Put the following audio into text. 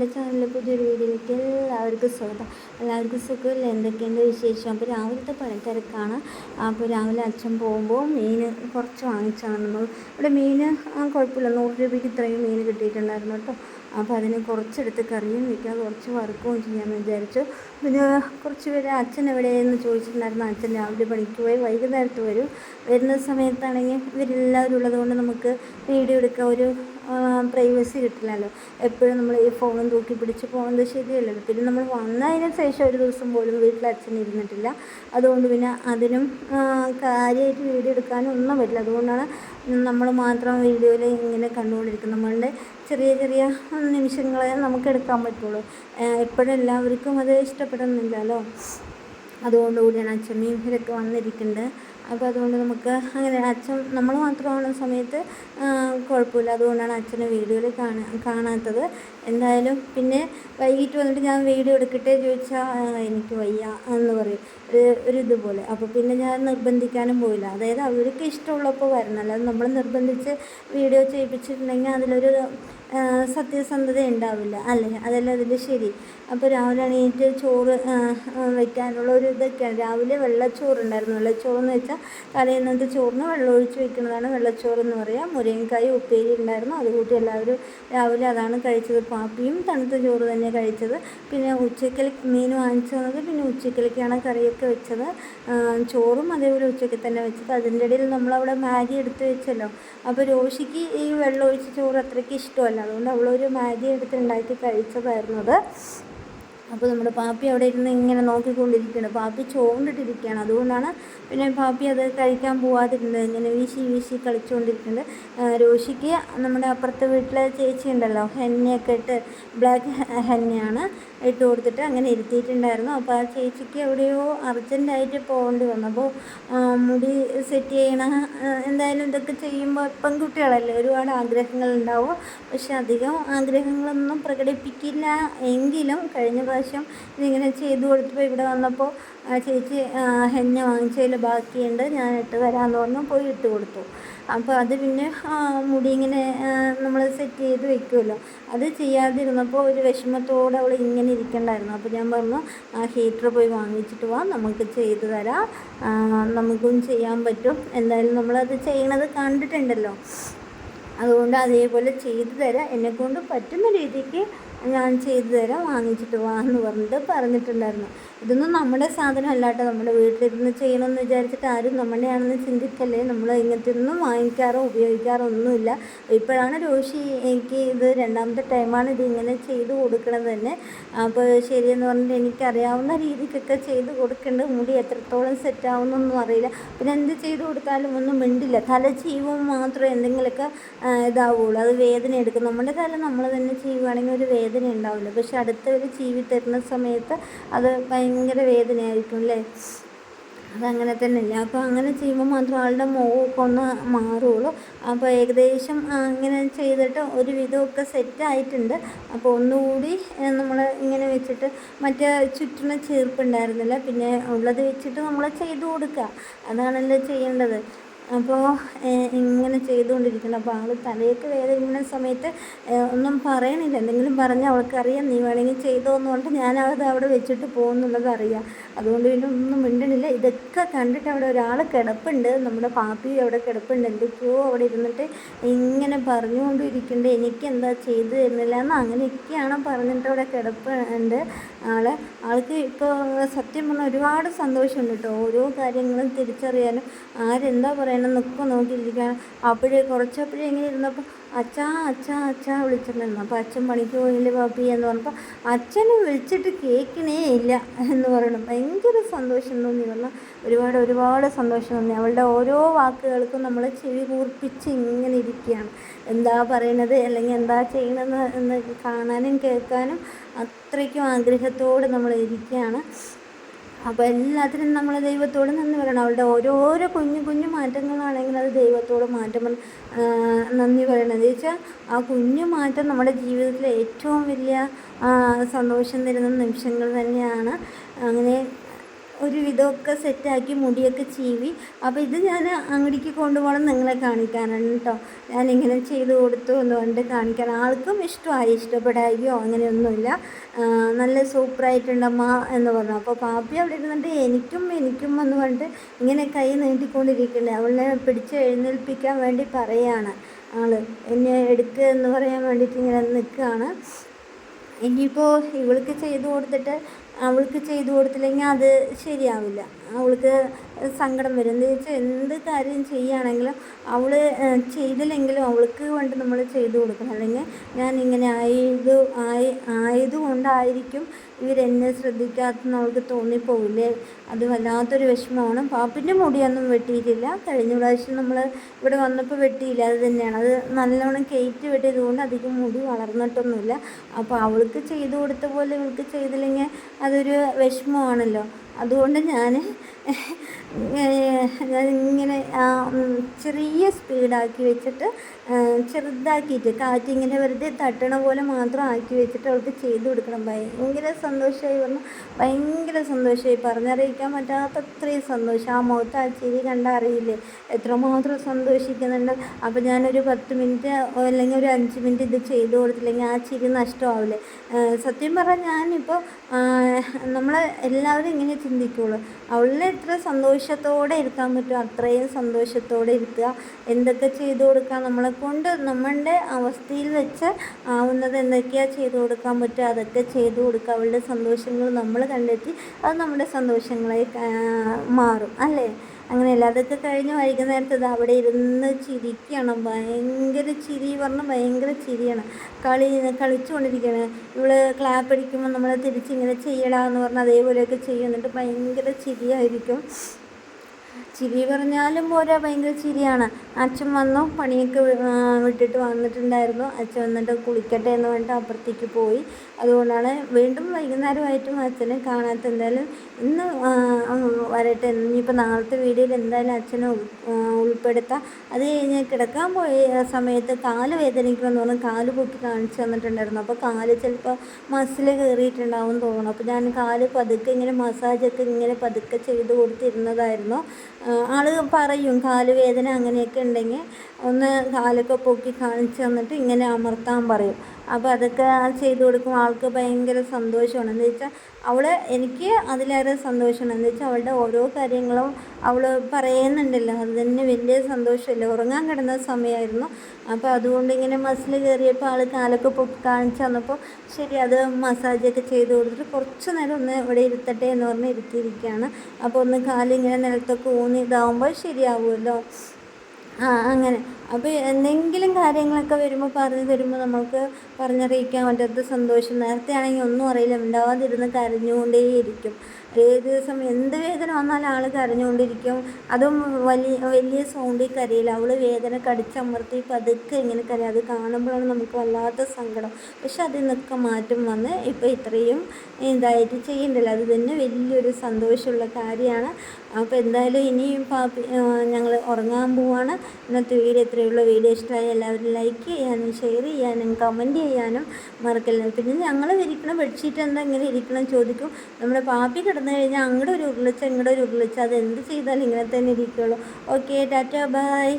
നമ്മുടെ ചാനലിലെ പുതിയൊരു വീഡിയോയിലേക്ക് എല്ലാവർക്കും സ്വാഗതം. എല്ലാവർക്കും സുഖമില്ല? എന്തൊക്കെയുണ്ട് വിശേഷം? അപ്പോൾ രാവിലത്തെ പണിത്തിരക്കാണ്. അപ്പോൾ രാവിലെ അച്ഛൻ പോകുമ്പോൾ മീൻ കുറച്ച് വാങ്ങിച്ചാണ് നമ്മൾ. ഇവിടെ മീൻ കുഴപ്പമില്ല. നൂറ് രൂപയ്ക്ക് ഇത്രയും മീൻ കിട്ടിയിട്ടുണ്ടായിരുന്നു കേട്ടോ. അപ്പോൾ അതിന് കുറച്ചെടുത്ത് കറിയും വയ്ക്കാം കുറച്ച് വറുക്കുകയും ചെയ്യാമെന്ന് വിചാരിച്ചു. പിന്നെ കുറച്ച് പേര് അച്ഛൻ എവിടെയെന്ന് ചോദിച്ചിട്ടുണ്ടായിരുന്നു. അച്ഛൻ രാവിലെ പണിക്ക് പോയി വൈകുന്നേരത്ത് വരും. വരുന്ന സമയത്താണെങ്കിൽ ഇവരെല്ലാവരും ഉള്ളതുകൊണ്ട് നമുക്ക് വീഡിയോ എടുക്കാം. ഒരു പ്രൈവസി കിട്ടില്ലല്ലോ. എപ്പോഴും നമ്മൾ ഈ ഫോൺ തൂക്കി പിടിച്ച് പോകുന്നത് ശരിയല്ലല്ലോ. പിന്നെ നമ്മൾ വന്നതിന് ശേഷം ഒരു ദിവസം പോലും വീട്ടിൽ അച്ഛൻ ഇരുന്നിട്ടില്ല. അതുകൊണ്ട് പിന്നെ അതിനും കാര്യമായിട്ട് വീഡിയോ എടുക്കാനും ഒന്നും പറ്റില്ല. അതുകൊണ്ടാണ് നമ്മൾ മാത്രം വീഡിയോയിൽ ഇങ്ങനെ കണ്ടുകൊണ്ടിരിക്കുന്നത്. നമ്മളുടെ ചെറിയ ചെറിയ നിമിഷങ്ങളെ നമുക്ക് എടുക്കാൻ പറ്റുള്ളൂ. എപ്പോഴും എല്ലാവർക്കും അത് ഇഷ്ടപ്പെടുന്നില്ലല്ലോ. അതുകൊണ്ടുകൂടിയാണ് അച്ഛമ്മയും ഇവരൊക്കെ വന്നിരിക്കുന്നത്. അപ്പോൾ അതുകൊണ്ട് നമുക്ക് അങ്ങനെ അച്ഛൻ നമ്മൾ മാത്രമാണ് സമയത്ത് കുഴപ്പമില്ല. അതുകൊണ്ടാണ് അച്ഛനെ വീഡിയോയിൽ കാണാ കാണാത്തത്. എന്തായാലും പിന്നെ വൈകിട്ട് വന്നിട്ട് ഞാൻ വീഡിയോ എടുക്കട്ടെ ചോദിച്ചാൽ എനിക്ക് വയ്യ എന്ന് പറയും. ഒരു ഒരു ഇതുപോലെ. അപ്പോൾ പിന്നെ ഞാൻ നിർബന്ധിക്കാനും പോയില്ല. അതായത് അവർക്ക് ഇഷ്ടമുള്ളപ്പോൾ വരണം. അല്ലാതെ നമ്മൾ നിർബന്ധിച്ച് വീഡിയോ ചെയ്യിപ്പിച്ചിട്ടുണ്ടെങ്കിൽ അതിലൊരു സത്യസന്ധത ഉണ്ടാവില്ല. അല്ലേ? അതല്ല അതിന്റെ ശരി. അപ്പോൾ രാവിലെ എണീറ്റ് ചോറ് വയ്ക്കാനുള്ള ഒരു ഇതൊക്കെയാണ്. രാവിലെ വെള്ളച്ചോറുണ്ടായിരുന്നു. വെള്ളച്ചോറെന്ന് വെച്ചാൽ തലേന്നത്തെ ചോറിന് വെള്ളം ഒഴിച്ച് വെക്കുന്നതാണ് വെള്ളച്ചോറെന്ന് പറയുക മുരിങ്ങക്കായ ഉപ്പേരി ഉണ്ടായിരുന്നു. അതുകൂട്ടി എല്ലാവരും രാവിലെ അതാണ് കഴിച്ചത്. പാപ്പിയും തണുത്ത ചോറ് തന്നെ കഴിച്ചത്. പിന്നെ ഉച്ചക്കൽ മീൻ വാങ്ങിച്ചു വന്നത് പിന്നെ ഉച്ചക്കലേക്കാണ് കറിയൊക്കെ വെച്ചത്. ചോറും അതേപോലെ ഉച്ചയ്ക്ക് തന്നെ വെച്ചത്. അതിന്റെ ഇടയിൽ നമ്മളവിടെ മാഗി എടുത്ത് വെച്ചല്ലോ. അപ്പോൾ രോഷിക്ക് ഈ വെള്ളം ഒഴിച്ച ചോറ് അത്രയ്ക്ക് ഇഷ്ടമല്ല. അതുകൊണ്ട് അവളൊരു മാഗി എടുത്തുണ്ടാക്കി കഴിച്ചതായിരുന്നത് അപ്പോൾ നമ്മുടെ പാപ്പി അവിടെ ഇരുന്ന് ഇങ്ങനെ നോക്കിക്കൊണ്ടിരിക്കുകയാണ്. പാപ്പി ചോണ്ടിട്ടിരിക്കുകയാണ് അതുകൊണ്ടാണ് പിന്നെ പാപ്പി അത് കഴിക്കാൻ പോവാതിരുന്നത്. ഇങ്ങനെ വീശി വീശി കളിച്ചുകൊണ്ടിരിക്കുന്നുണ്ട്. രോഷിക്ക് നമ്മുടെ അപ്പുറത്തെ വീട്ടിലെ ചേച്ചി ഉണ്ടല്ലോ. ഹെന്നയൊക്കെ ഇട്ട് ബ്ലാക്ക് ഹെന്നയാണ്. ഇട്ട് കൊടുത്തിട്ട് അങ്ങനെ ഇരുത്തിയിട്ടുണ്ടായിരുന്നു. അപ്പോൾ ആ ചേച്ചിക്ക് എവിടെയോ അർജന്റായിട്ട് പോകേണ്ടി വന്നു. അപ്പോൾ മുടി സെറ്റ് ചെയ്യണ എന്തായാലും ഇതൊക്കെ ചെയ്യുമ്പോൾ പെൺകുട്ടികളല്ലേ? ഒരുപാട് ആഗ്രഹങ്ങൾ ഉണ്ടാവും പക്ഷെ അധികം ആഗ്രഹങ്ങളൊന്നും പ്രകടിപ്പിക്കില്ല എങ്കിലും കഴിഞ്ഞ പ്രാവശ്യം ഇതിങ്ങനെ ചെയ്തു കൊടുത്തപ്പോൾ ഇവിടെ വന്നപ്പോൾ ആ ചേച്ചി ഹെന്ന വാങ്ങിച്ചതിൽ ബാക്കിയുണ്ട്. ഞാൻ ഇട്ട് തരാമെന്ന് പറഞ്ഞു. പോയി ഇട്ട് കൊടുത്തു. അപ്പോൾ അത് പിന്നെ മുടി ഇങ്ങനെ നമ്മൾ സെറ്റ് ചെയ്ത് വെക്കുമല്ലോ അത് ചെയ്യാതിരുന്നപ്പോൾ ഒരു വിഷമത്തോടെ അവൾ ഇങ്ങനെ ഇരിക്കണ്ടായിരുന്നു. അപ്പോൾ ഞാൻ പറഞ്ഞു ഹീറ്റർ പോയി വാങ്ങിച്ചിട്ട് വാ നമുക്ക് ചെയ്തു തരാം. നമുക്കും ചെയ്യാൻ പറ്റും. എന്തായാലും നമ്മളത് ചെയ്യണത് കണ്ടിട്ടുണ്ടല്ലോ. അതുകൊണ്ട് അതേപോലെ ചെയ്തു തരാം. എന്നെക്കൊണ്ട് പറ്റുന്ന രീതിക്ക് ഞാൻ ചെയ്തു തരാം വാങ്ങിച്ചിട്ട് വാ എന്ന് പറഞ്ഞിട്ട് പറഞ്ഞിട്ടുണ്ടായിരുന്നു. ഇതൊന്നും നമ്മുടെ സാധനം അല്ലാട്ടോ നമ്മുടെ വീട്ടിലിരുന്ന് ചെയ്യണമെന്ന് വിചാരിച്ചിട്ട് ആരും നമ്മുടെയാണെന്ന് ചിന്തിക്കല്ലേ. നമ്മൾ ഇങ്ങനത്തെ ഒന്നും വാങ്ങിക്കാറോ ഉപയോഗിക്കാറോ ഒന്നുമില്ല. ഇപ്പോഴാണ് രോഷി എനിക്ക് ഇത് രണ്ടാമത്തെ ടൈമാണ് ഇത് ഇങ്ങനെ ചെയ്ത് കൊടുക്കണത് തന്നെ. അപ്പോൾ ശരിയെന്ന് പറഞ്ഞിട്ട് എനിക്കറിയാവുന്ന രീതിക്കൊക്കെ ചെയ്ത് കൊടുക്കേണ്ടത് മുടി എത്രത്തോളം സെറ്റാവുന്നൊന്നും അറിയില്ല. പിന്നെ എന്ത് ചെയ്ത് കൊടുത്താലും ഒന്നും മിണ്ടില്ല. തല ചെയ്യുമ്പോൾ മാത്രമേ എന്തെങ്കിലുമൊക്കെ ഇതാവുള്ളൂ. അത് വേദന എടുക്കും. നമ്മുടെ തല നമ്മൾ തന്നെ ചെയ്യുകയാണെങ്കിൽ ഒരു വേദന ഉണ്ടാവില്ല പക്ഷെ ഒരു ജീവി തരുന്ന സമയത്ത് അത് ഭയങ്കര വേദനയായിരിക്കും അല്ലേ അതങ്ങനെ തന്നെയല്ലേ? അപ്പോൾ അങ്ങനെ ചെയ്യുമ്പോൾ മാത്രം ആളുടെ മുഖമൊക്കെ ഒന്ന് മാറുള്ളൂ. അപ്പോൾ ഏകദേശം അങ്ങനെ ചെയ്തിട്ട് ഒരു വിധമൊക്കെ സെറ്റായിട്ടുണ്ട്. അപ്പോൾ ഒന്നുകൂടി നമ്മൾ ഇങ്ങനെ വെച്ചിട്ട് മറ്റേ ചുറ്റിനെ ചീർപ്പുണ്ടായിരുന്നില്ല. പിന്നെ ഉള്ളത് വെച്ചിട്ട് നമ്മൾ ചെയ്തു കൊടുക്കുക. അതാണല്ലോ ചെയ്യേണ്ടത്. അപ്പോൾ ഇങ്ങനെ ചെയ്തുകൊണ്ടിരിക്കണം അപ്പോൾ ആൾ തലയൊക്കെ വേദനിക്കുന്ന സമയത്ത് ഒന്നും പറയണില്ല. എന്തെങ്കിലും പറഞ്ഞാൽ അവൾക്കറിയാം നീ വേണമെങ്കിൽ ചെയ്തോ എന്നുകൊണ്ട് ഞാനത് അവിടെ വെച്ചിട്ട് പോകുന്നുള്ളത് അറിയാം. അതുകൊണ്ട് പിന്നെ ഒന്നും മിണ്ടണില്ല. ഇതൊക്കെ കണ്ടിട്ട് അവിടെ ഒരാൾ കിടപ്പുണ്ട്. നമ്മുടെ പാപ്പി അവിടെ കിടപ്പുണ്ട്. എന്തൊക്കെയോ അവിടെ ഇരുന്നിട്ട് ഇങ്ങനെ പറഞ്ഞുകൊണ്ടിരിക്കുന്നുണ്ട്. എനിക്ക് എന്താ ചെയ്തു തരുന്നില്ല എന്ന് അങ്ങനെയൊക്കെയാണ് പറഞ്ഞിട്ട് അവിടെ കിടപ്പുണ്ട് ആൾ. ആൾക്ക് ഇപ്പോൾ സത്യം പറഞ്ഞാൽ ഒരുപാട് സന്തോഷമുണ്ട് കേട്ടോ. ഓരോ കാര്യങ്ങളും തിരിച്ചറിയാനും ആരെന്താ പറയുക എന്നെ നിൽക്കും നോക്കിയിരിക്കുകയാണ്. അപ്പോഴേ കുറച്ചപ്പോഴേ ഇങ്ങനെ ഇരുന്നപ്പോൾ അച്ഛാ അച്ഛാ അച്ഛാ വിളിച്ചിട്ടുണ്ടായിരുന്നു അപ്പോൾ അച്ഛൻ പണിക്ക് പോയില്ലേ പാപ്പി എന്ന് പറഞ്ഞപ്പോൾ അച്ഛനെ വിളിച്ചിട്ട് കേൾക്കണേ ഇല്ല എന്ന് പറയണം ഭയങ്കര സന്തോഷം തോന്നി. പറഞ്ഞാൽ ഒരുപാട് ഒരുപാട് സന്തോഷം തോന്നി. അവളുടെ ഓരോ വാക്കുകൾക്കും നമ്മൾ ചെവി കൂർപ്പിച്ച് ഇങ്ങനെ ഇരിക്കുകയാണ്. എന്താ പറയണത്? അല്ലെങ്കിൽ എന്താ ചെയ്യണമെന്ന് എന്ന് കാണാനും കേൾക്കാനും അത്രയ്ക്കും ആഗ്രഹത്തോടെ നമ്മൾ ഇരിക്കുകയാണ്. അപ്പോൾ എല്ലാത്തിനും നമ്മൾ ദൈവത്തോട് നന്ദി പറയണം. അവളുടെ ഓരോരോ കുഞ്ഞു കുഞ്ഞു മാറ്റങ്ങളാണെങ്കിൽ അത് ദൈവത്തോട് മാറ്റം നന്ദി പറയണം. എന്ന് വെച്ചാൽ ആ കുഞ്ഞു മാറ്റം നമ്മുടെ ജീവിതത്തിലെ ഏറ്റവും വലിയ സന്തോഷം തരുന്ന നിമിഷങ്ങൾ തന്നെയാണ്. അങ്ങനെ ഒരു വിധമൊക്കെ സെറ്റാക്കി മുടിയൊക്കെ ചീവി. അപ്പോൾ ഇത് ഞാൻ അങ്ങടിക്ക് കൊണ്ടുപോകണം നിങ്ങളെ കാണിക്കാനാണ് കേട്ടോ. ഞാനിങ്ങനെ ചെയ്ത് കൊടുത്തു എന്ന് പറഞ്ഞിട്ട് കാണിക്കാൻ ആൾക്കും ഇഷ്ടമായി ഇഷ്ടപ്പെടായോ അങ്ങനെയൊന്നുമില്ല. നല്ല സൂപ്പറായിട്ടുണ്ടമ്മ എന്ന് പറഞ്ഞു. അപ്പോൾ പാപ്പി അവിടെ ഇരുന്നിട്ട് എനിക്കും എനിക്കും എന്ന് പറഞ്ഞിട്ട് ഇങ്ങനെ കൈ നീട്ടിക്കൊണ്ടിരിക്കുന്നുണ്ട്. അവളെ പിടിച്ച് എഴുന്നേൽപ്പിക്കാൻ വേണ്ടി പറയാണ് ആൾ എന്നെ എടുക്കുക എന്ന് പറയാൻ വേണ്ടിയിട്ട് ഇങ്ങനെ നിൽക്കുകയാണ്. ഇനിയിപ്പോൾ ഇവൾക്ക് ചെയ്തു കൊടുത്തിട്ട് അവൾക്ക് ചെയ്തു കൊടുത്തില്ലെങ്കിൽ അത് ശരിയാവില്ല. അവൾക്ക് സങ്കടം വരും. എന്ന് വെച്ചാൽ എന്ത് കാര്യം ചെയ്യുകയാണെങ്കിലും അവൾ ചെയ്തില്ലെങ്കിലും അവൾക്ക് വേണ്ടി നമ്മൾ ചെയ്തു കൊടുക്കണം. അല്ലെങ്കിൽ ഞാൻ ഇങ്ങനെ ആയത് ആയി ആയതുകൊണ്ടായിരിക്കും ഇവരെന്നെ ശ്രദ്ധിക്കാത്തെന്ന് അവൾക്ക് തോന്നിപ്പോവില്ലേ? അത് വല്ലാത്തൊരു വിഷമമാണ്. പാപ്പിന്റെ മുടിയൊന്നും വെട്ടിയിട്ടില്ല. കഴിഞ്ഞ പ്രാവശ്യം നമ്മൾ ഇവിടെ വന്നപ്പോൾ വെട്ടിയില്ല അത് തന്നെയാണ്. അത് നല്ലോണം കയറ്റി വെട്ടിയതുകൊണ്ട് അധികം മുടി വളർന്നിട്ടൊന്നുമില്ല. അപ്പോൾ അവൾക്ക് ചെയ്തു കൊടുത്ത പോലെ ഇവൾക്ക് ചെയ്തില്ലെങ്കിൽ അതൊരു വിഷമമാണല്ലോ. അതുകൊണ്ട് ഞാൻ ഇങ്ങനെ ചെറിയ സ്പീഡാക്കി വെച്ചിട്ട് ചെറുതാക്കിയിട്ട് കാറ്റിങ്ങനെ വെറുതെ തട്ടണ പോലെ മാത്രം ആക്കി വെച്ചിട്ട് അവൾക്ക് ചെയ്തു കൊടുക്കണം. ഭയങ്കര സന്തോഷമായി പറഞ്ഞു ഭയങ്കര സന്തോഷമായി. പറഞ്ഞറിയിക്കാൻ പറ്റാത്തത്രയും സന്തോഷം. ആ മുഖത്ത് ആ ചിരി കണ്ടാൽ അറിയില്ലേ? എത്രമാത്രം സന്തോഷിക്കുന്നുണ്ട്. അപ്പോൾ ഞാനൊരു പത്ത് മിനിറ്റ് അല്ലെങ്കിൽ ഒരു അഞ്ച് മിനിറ്റ് ഇത് ചെയ്തു കൊടുത്തില്ലെങ്കിൽ ആ ചിരി നഷ്ടമാവില്ലേ? സത്യം പറഞ്ഞാൽ ഞാനിപ്പോൾ നമ്മൾ എല്ലാവരും ഇങ്ങനെ ചിന്തിക്കുള്ളൂ. അവളിനെ എത്ര സന്തോഷത്തോടെ ഇരുത്താൻ പറ്റും അത്രയും സന്തോഷത്തോടെ ഇരുത്തുക. എന്തൊക്കെ ചെയ്തു കൊടുക്കാം നമ്മളെ കൊണ്ട് നമ്മളുടെ അവസ്ഥയിൽ വെച്ച് ആവുന്നത് എന്തൊക്കെയാണ് ചെയ്തു കൊടുക്കാൻ പറ്റുക? അതൊക്കെ ചെയ്തു കൊടുക്കുക. അവളുടെ സന്തോഷങ്ങൾ നമ്മൾ കണ്ടെത്തി അത് നമ്മുടെ സന്തോഷങ്ങളായി മാറും അല്ലേ? അങ്ങനെയല്ല? അതൊക്കെ കഴിഞ്ഞ് വൈകുന്നേരത്ത് ഇത് അവിടെ ഇരുന്ന് ചിരിക്കണം. ഭയങ്കര ചിരി പറഞ്ഞാൽ ഭയങ്കര ചിരിയാണ്. കളി കളിച്ചുകൊണ്ടിരിക്കുകയാണ്. ഇവൾ ക്ലാപ്പടിക്കുമ്പോൾ നമ്മൾ തിരിച്ചിങ്ങനെ ചെയ്യടാ എന്ന് പറഞ്ഞാൽ അതേപോലെയൊക്കെ ചെയ്യും ഭയങ്കര ചിരിയായിരിക്കും. ചിരി പറഞ്ഞാലും പോരാ ഭയങ്കര ചിരിയാണ്. അച്ഛൻ വന്നു പണിയൊക്കെ വിട്ടിട്ട് വന്നിട്ടുണ്ടായിരുന്നു. അച്ഛൻ വന്നിട്ട് കുളിക്കട്ടെ എന്ന് പറഞ്ഞിട്ട് അപ്പുറത്തേക്ക് പോയി. അതുകൊണ്ടാണ് വീണ്ടും വൈകുന്നേരമായിട്ടും അച്ഛനെ കാണാത്ത എന്തായാലും ഇന്ന് വരട്ടെ. ഇനിയിപ്പോൾ നാളത്തെ വീഡിയോയിൽ എന്തായാലും അച്ഛനെ ഉൾപ്പെടുത്താം. അത് കഴിഞ്ഞ് കിടക്കാൻ പോയ സമയത്ത് കാൽ വേദനിക്കുമെന്ന് പറഞ്ഞ് കാൽ പൊക്കി കാണിച്ചു തന്നിട്ടുണ്ടായിരുന്നു. അപ്പോൾ കാൽ ചിലപ്പോൾ മസിൽ കയറിയിട്ടുണ്ടാവും തോന്നുന്നു. അപ്പോൾ ഞാൻ കാൽ പതുക്കെ ഇങ്ങനെ മസാജൊക്കെ ഇങ്ങനെ പതുക്കെ ചെയ്ത് കൊടുത്തിരുന്നതായിരുന്നു. ആൾ പറയും കാലുവേദന അങ്ങനെയൊക്കെ ഉണ്ടെങ്കിൽ ഒന്ന് കാലൊക്കെ പൊക്കി കാണിച്ചു തന്നിട്ട് ഇങ്ങനെ അമർത്താൻ പറയും. അപ്പോൾ അതൊക്കെ ചെയ്തു കൊടുക്കുമ്പോൾ ആൾക്ക് ഭയങ്കര സന്തോഷമാണ്. എന്ന് വെച്ചാൽ അവൾ എനിക്ക് അതിലേറെ സന്തോഷമാണ്. എന്ന് വെച്ചാൽ അവളുടെ ഓരോ കാര്യങ്ങളും അവൾ പറയുന്നുണ്ടല്ലോ. അത് തന്നെ വലിയ സന്തോഷമല്ലേ? ഉറങ്ങാൻ കിടന്ന സമയമായിരുന്നു അപ്പോൾ അതുകൊണ്ട് ഇങ്ങനെ മസിൽ കയറിയപ്പോൾ ആൾ കാലൊക്കെ പൊക്കി കാണിച്ചു തന്നപ്പോൾ ശരി അത് മസാജൊക്കെ ചെയ്ത് കൊടുത്തിട്ട് കുറച്ച് നേരം ഒന്ന് ഇവിടെ ഇരുത്തട്ടെ എന്ന് പറഞ്ഞ് ഇരുത്തിയിരിക്കുകയാണ് അപ്പോൾ ഒന്ന് കാലിങ്ങനെ നിലത്തൊക്കെ ഊന്നി ഇതാവുമ്പോൾ ശരിയാവുമല്ലോ. ആ അങ്ങനെ. അപ്പോൾ എന്തെങ്കിലും കാര്യങ്ങളൊക്കെ വരുമ്പോൾ പറഞ്ഞു തരുമ്പോൾ നമുക്ക് പറഞ്ഞറിയിക്കാൻ പറ്റാത്ത സന്തോഷം. നേരത്തെ ആണെങ്കിൽ ഒന്നും അറിയില്ല. ഉണ്ടാവാതിരുന്ന് കരഞ്ഞുകൊണ്ടേയിരിക്കും. ഏത് ദിവസം എന്ത് വേദന വന്നാലും ആൾ കരഞ്ഞുകൊണ്ടിരിക്കും. അതും വലിയ വലിയ സൗണ്ടിൽ കരയില്ല. അവൾ വേദന കടിച്ചമർത്തി പതുക്കെ ഇങ്ങനെ കരയും. അത് കാണുമ്പോഴാണ് നമുക്ക് വല്ലാത്ത സങ്കടം. പക്ഷെ അതിൽ നിന്നൊക്കെ മാറ്റം വന്ന് ഇപ്പോൾ ഇത്രയും ഇതായിട്ട് ചെയ്യണ്ടല്ലോ. അത് തന്നെ വലിയൊരു സന്തോഷമുള്ള കാര്യമാണ്. അപ്പോൾ എന്തായാലും ഇനിയും പാപ്പി ഞങ്ങൾ ഉറങ്ങാൻ പോവാണ്. ഇന്നത്തെ വീഡിയോ എത്രയുള്ള വീഡിയോ ഇഷ്ടമായി എല്ലാവരും ലൈക്ക് ചെയ്യാനും ഷെയർ ചെയ്യാനും കമന്റ് ചെയ്യാനും മറക്കല്ല പിന്നെ ഞങ്ങൾ വിരിക്കണം ബെഡ്ഷീറ്റ് എന്താ ഇങ്ങനെ ഇരിക്കണം ചോദിക്കും. നമ്മുടെ പാപ്പി കിടന്നു കഴിഞ്ഞാൽ അങ്ങോട്ട് ഒരു ഉരുളിച്ച് ഇങ്ങോട്ട് ഒരു ഉരുളിച്ച് അത് എന്ത് ചെയ്താലും ഇങ്ങനെ തന്നെ ഇരിക്കുള്ളൂ. Okay Tata by